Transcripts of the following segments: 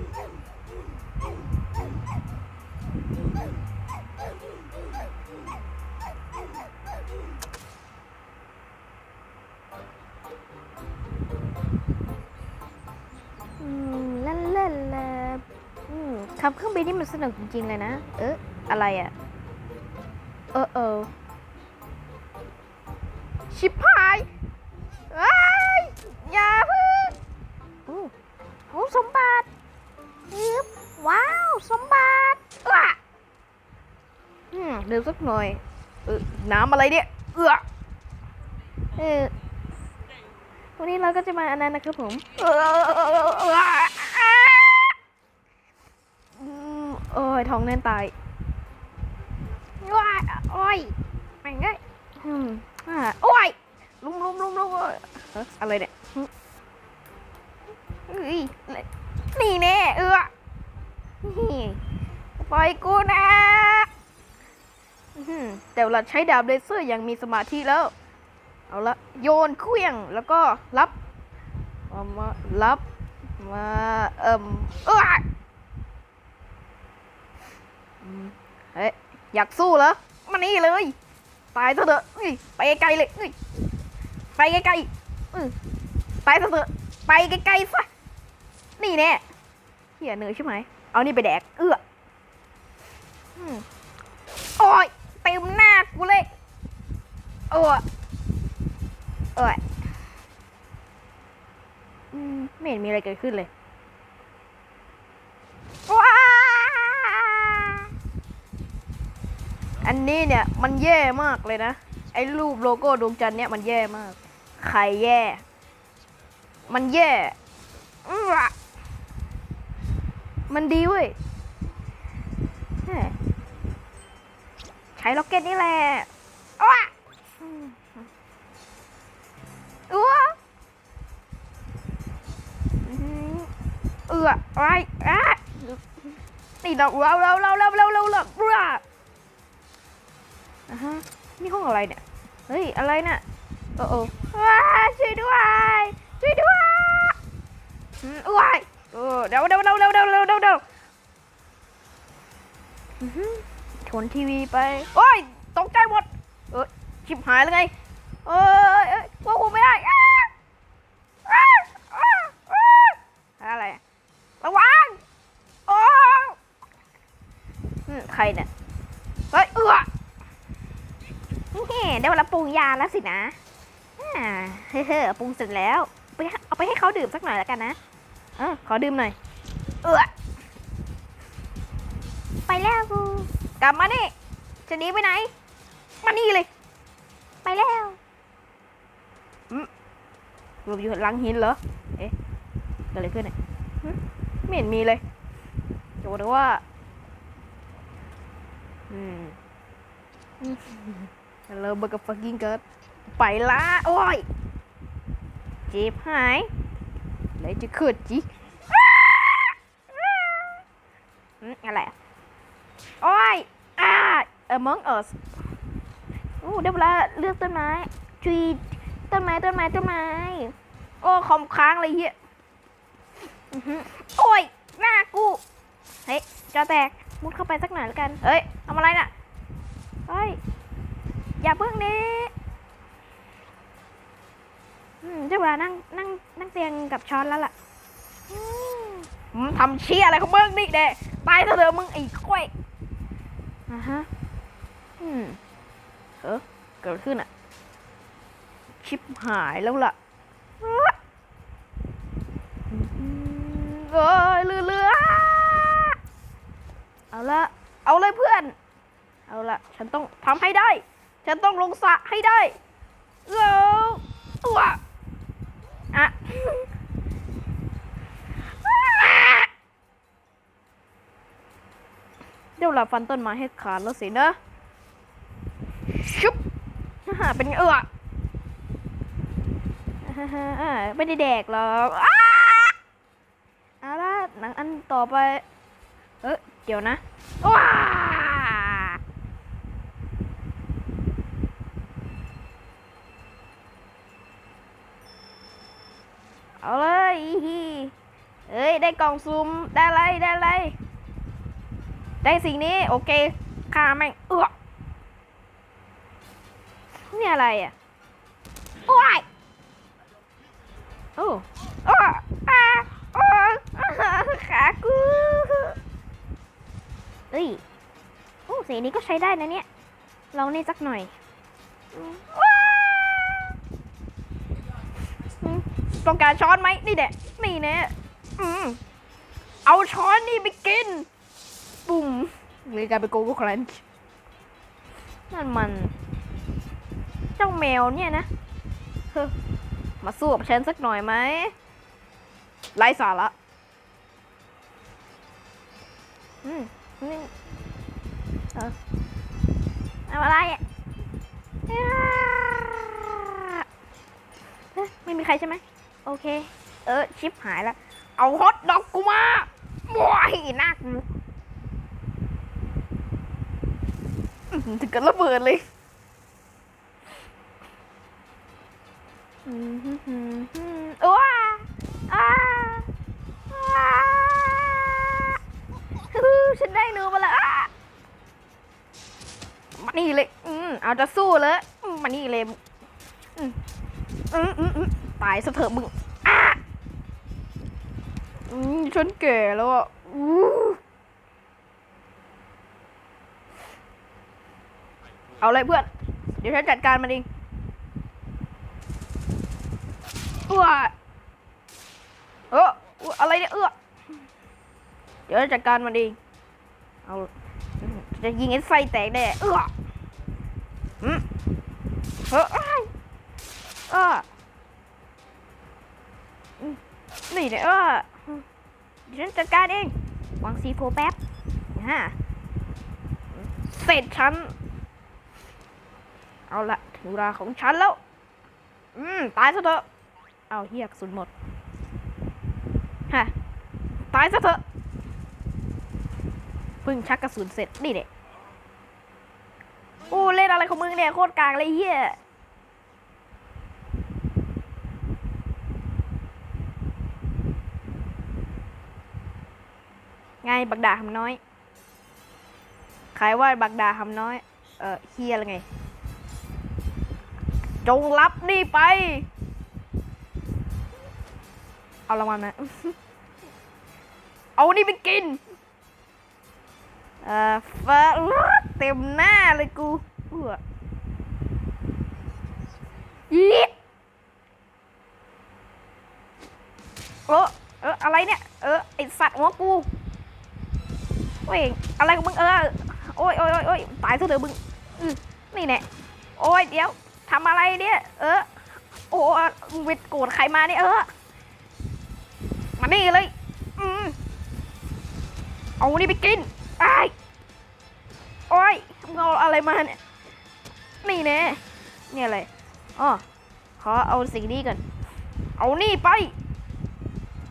อืมเล่นเล่นเลยอืมขับเครื่องบินนี่มันสนุกจริงๆเลยนะ เอ๊ะอะไรอะ่ะ เออเออชิบหายอ้ยอย่าพึ่งอู้โอ้สมบัติ อึ๊บว้าว สมบัติอะอืมเดี๋ยวสักหน่อยเออน้ำอะไรเนี่ย เอือเออวันนี้เราก็จะมาอันนั้นนะครับผมเออโอ้ยท้องแน่นตายว้าโอ้ยแม่งเอ้ยอืมอ่าโอ้ยลุมลุมลุมลุมอะไรเนี่ยหึเอ้ย นี่แน่เออนี่ปล่อยกูนะแต่เราใช้ดาบเลเซอร์อย่างมีสมาธิแล้ว เอาละโยนเครื่องแล้วก็รับเอามารับมาเอ่มเอ้ยอืมเฮ้ยอยากสู้เหรอมานี่เลย ตายซะเถอะไปไกลๆเลยไปไกลๆอื้อตายซะเถอะไปไกลๆซะ นี่แน่เหี้ยเหนื่อยใช่ไหม เอานี่ไปแดก เอื้ออืมโอ้ยเต็มหน้ากูเลยโอ้ยเอ้ยอืมไม่เห็นมีอะไรเกิดขึ้นเลยว้าอันนี้เนี่ยมันแย่มากเลยนะ ไอ้รูปโลโก้ดวงจันทร์เนี่ยมันแย่มาก ใครแย่ มันแย่อ มันดีเว้ยใช้ล็อกเก็ตนี่แหละอ้าอืมเอืออื้ออเอืออะไรอะนี่เราเราเราเราเราเราเราเราเอืออะฮะนี่ห้องอะไรเนี่ย เฮ้ย อะไรเนี่ยโอ้โอ้ว้าช่วยด้วย ช่วยด้วยอืมอ้ย เออเดี๋ยวเดี๋ยวเดี๋ยวเดี๋ยวเดี๋ยวเดี๋ยวเดี๋ยวชนทีวีไป โอ้ยตกใจหมด เออชิบหายแล้วไง เออเออควบคุมไม่ได้อะไร ระวัง โอ้ใครเนี่ย เฮ้ย เอือนี่ได้เวลาปรุงยาแล้วสินะเฮ้เฮ่ปรุงเสร็จแล้ว เอาไปให้เขาดื่มสักหน่อยแล้วกันนะ ออขอดื่มหน่อย เอือไปแล้วกูกลับมานี่จะหนีไปไหน มานี่เลย ไปแล้วหลบอยู่หลังหินเหรอ เอ๊ะเกิดอะไรขึ้นเนี่ยหึไม่เห็นมีเลยจะบอกเลยว่า อืมเราเบิกกับฟักกิ้ง เกิดไปลยจะขึ้นจิอืมอะไรอะโอ้ยอ่า Among Us โอ้ได้เวลาเลือกต้นไม้จุยต้นไม้ต้นไม้ต้นไม้ โอ้คอมค้างเลยเฮียอื้อหือโอ้ยหน้ากู เฮ้ยจอแตกมุดเข้าไปสักหน่อยแล้วกัน เฮ้ยทำอะไรน่ะ เฮ้ย อย่าเพิ่งนี้ ได้เวลานั่งนั่งนั่งเตียงกับช้อนแล้วล่ะอืมมึงทำเชี่ยอะไรของมึงนี่เด็ตายเถอะเถอะมึงไอ้กล้วยอ่าฮะอืมเออเกิดอะไรขึ้นอะชิปหายแล้วล่ะเอ้ยเรือเรือเอาละเอาเลยเพื่อน เอาละฉันต้องทำให้ได้ ฉันต้องลงสระให้ได้เออตัวอะ เดี๋ยวเราฟันต้นไม้ให้ขาดแล้วสินะชุบฮ่าเป็นเออฮ่าฮ่าไม่ได้แดกหรอกอ้าเอาละหนังอันต่อไป เออเดี๋ยวนะว้าเอาเลยอีฮีเอ้ย ได้กล่องซุ่มได้ไรได้ไร ได้สิ่งนี้ โอเคฆ่าแม่งเออนี่อะไรอะโอ้ยโอ้โอ้อาโอ้ขากูเอ้ยโอ้สีนี้ก็ใช้ได้นะเนี่ยลองนี่สักหน่อยว้าต้องการช้อนไหมนี่แหละนี่แน่เอาช้อนนี่ไปกิน ปุ่มเลยกลายเป็นโกโก้ครันช์นั่นมัน เจ้าแมวเนี่ยนะมาสู้กับฉันสักหน่อยไหมไร้สาระอืมนี่เออเอาอะไรอ่ไม่มีใครใช่ไหมโอเค เออ ชิปหายแล้ว เอาฮอตดอกกูมาบวยน่ากู อื้อหือ ถึงกับระเบิดเลยอือหือหืออว้าอ้าอ้าฮู้ฉันได้หนูมาแล้วอ้ามานี่เลย อืมเอาจะสู้เลยมานี่เลยอืมอืมอืมอืมตายซะเถอะมึง อ้าอืมฉันแก่แล้วอะอู้ เอาเลยเพื่อน เดี๋ยวฉันจัดการมันเองว้าเอออะไรเนี่ยเออเดี๋ยวฉันจัดการมันเองเอาจะยิงไอ้ไส้แตกแน่เอออืมเอออ้ยเอออืมนี่เนี่ยเออเดี๋ยวฉันจัดการเองวางซีโฟแป๊บฮะเสร็จฉัน เอาละถึงเวลาของฉันแล้ว อืม ตายซะเถอะ เอาเฮียกสุนหมด ฮะ ตายซะเถอะ เพิ่งชักกระสุนเสร็จ นี่เด็อู้เล่นอะไรของมึงเนี่ย โคตรกลางเลยเฮียไงบักดาหำน้อยใครว่าบักดาหำน้อย เออเฮียอะไรไง จงรับนี่ไป เอารางวัลนะเอานี่ไปกิน เอ่อฟ้าเต็มหน้าเลยกูเอื้ออีเออเอออะไรเนี่ย เออ ไอสัตว์หัวกูเว้ยอะไรของมึงเออ โอ้ยโอ้ยโอ้ยตายซะเถอะมึงนี่แน่โอ้ยเดี๋ยว ทำอะไรเนี่ย เออ โอ้มึงไปโกรธใครมาเนี่ยเออ มานี่เลย อืมเอานี่ไปกินไอ้โอ้ยงเอาอะไรมาเนี่ย นี่แน่เนี่ยอะไรอ๋อขอเอาสิ่งนี้ก่อน เอานี่ไป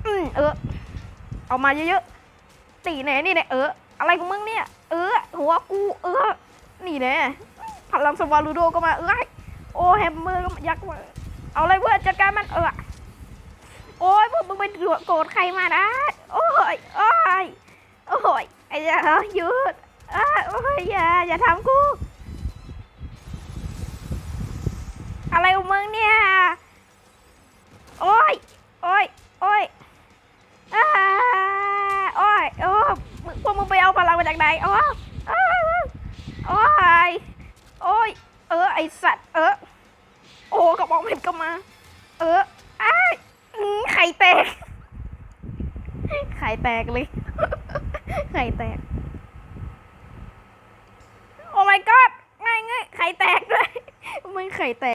อืมเออ เอามาเยอะๆตีแน่นี่แน่เออ อะไรของมึงเนี่ย เออ หัวกู เออ นี่แน่พลังสวารูโดก็มา เออ โอ้แฮมเมอร์ก็ยักษ์เอาเลยเพื่อนจัดการมันเออโอ้ยพวกมึงไปโกรธใครมานะโอ้ยโอ้ยโอ้ยไอ้เจ้าหยุดอ้าโอ้ยอย่าอย่าทำกูอะไรของมึงเนี่ยโอ้ยโอ้ยโอ้ยอ้าโอ้ยโอ้พวกมึงไปเอาพลังมาจากไหนโอ้โอ้ยโอ้ย ไอสัตว์ เออโอ้กระบอกเพชรก็มา เอออ้ายอืมไข่แตก ไข่แตกเลย ไข่แตก โอ้ my god ง่ายง่ายไข่แตกด้วย มันไข่แตก